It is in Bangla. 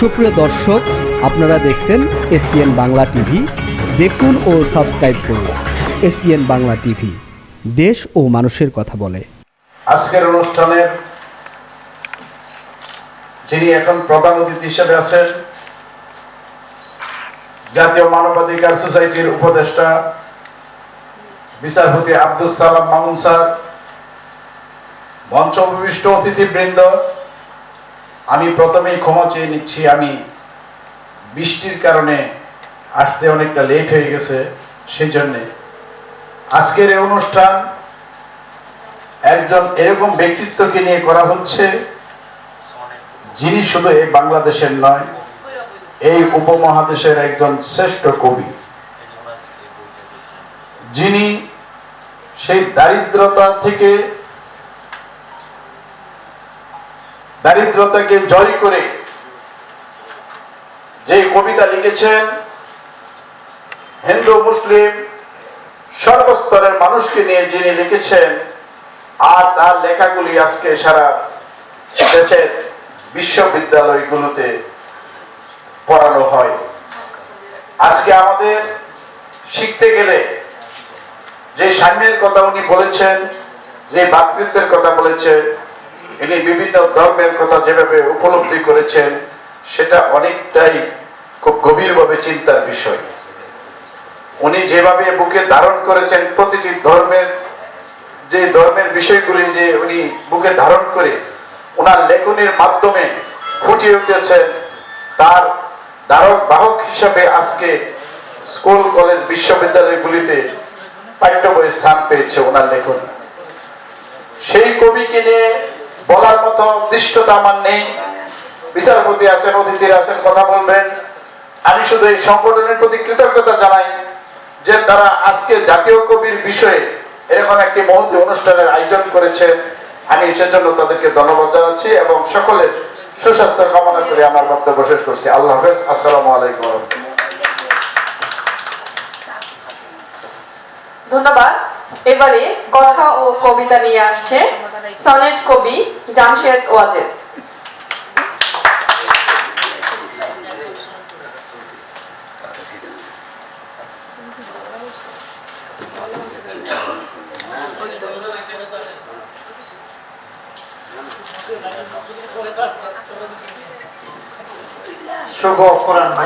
সুপ্রিয় দর্শক, আপনারা দেখছেন এসপিএন বাংলা টিভি। দেখুন ও সাবস্ক্রাইব করুন এসপিএন বাংলা টিভি। দেশ ও মানুষের কথা বলে। আজকের অনুষ্ঠানের যিনি এখন প্রধান অতিথি হিসেবে আছেন, জাতীয় মানবাধিকার সোসাইটির উপদেষ্টা বিচারপতি আব্দুল সালাম মামুন স্যার মঞ্চ অতিথিবৃন্দ আমি প্রথমেই ক্ষমা চেয়ে নিচ্ছি, আমি বৃষ্টির কারণে আসতে অনেকটা লেট হয়ে গেছে সেই জন্যে আজকের এই অনুষ্ঠান একজন এরকম ব্যক্তিত্বকে নিয়ে করা হচ্ছে, যিনি শুধু এই বাংলাদেশের নয়, এই উপমহাদেশের একজন শ্রেষ্ঠ কবি। যিনি সেই দারিদ্রতা থেকে দারিদ্রতাকে জয় করে যে কবিতা লিখেছেন, হিন্দু, মুসলিম সর্বস্তরের মানুষকে নিয়ে যিনি লিখেছেন, আর তার লেখাগুলি আজকে সারা দেশের বিশ্ববিদ্যালয়গুলোতে পড়ানো হয়। আজকে আমাদের শিখতে গেলে যে সাম্যের কথা উনি বলেছেন, যে ভাতৃত্বের কথা বলেছেন ইনি বিভিন্ন ধর্মের কথা যেভাবে উপলব্ধি করেছেন, সেটা অনেকটাই খুব গভীরভাবে চিন্তার বিষয়। উনি যেভাবে বুকে ধারণ করেছেন প্রতিটি ধর্মের, যে ধর্মের বিষয়গুলি যে উনি বুকে ধারণ করে ওনার লেখনের মাধ্যমে ফুটিয়ে উঠেছেন, তার ধারক বাহক হিসাবে আজকে স্কুল, কলেজ, বিশ্ববিদ্যালয়গুলিতে পাঠ্য বইয়ে স্থান পেয়েছে ওনার লেখন। সেই কবিকে নিয়ে বলার মতো দৃষ্টতা আমার নেই। বিচারপতি আছেন, অতিথিরা আছেন, কথা বলবেন। আমি শুধু এই সংগঠনের প্রতি কৃতজ্ঞতা জানাই যে তারা আজকে জাতীয় কবির বিষয়ে এরকম একটি মহতি অনুষ্ঠানের আয়োজন করেছেন আমি সেজন্য তাদেরকে ধন্যবাদ জানাচ্ছি এবং সকলের সুস্বাস্থ্য কামনা করে আমার বক্তব্য শেষ করছি। আল্লাহ হাফেজ। আসসালামু আলাইকুম ধন্যবাদ। এবারে কথা ও কবিতা নিয়ে আসছে। সনেট কবি জামশেদ ওয়াজেদ। শুভ অপরাহ্ন।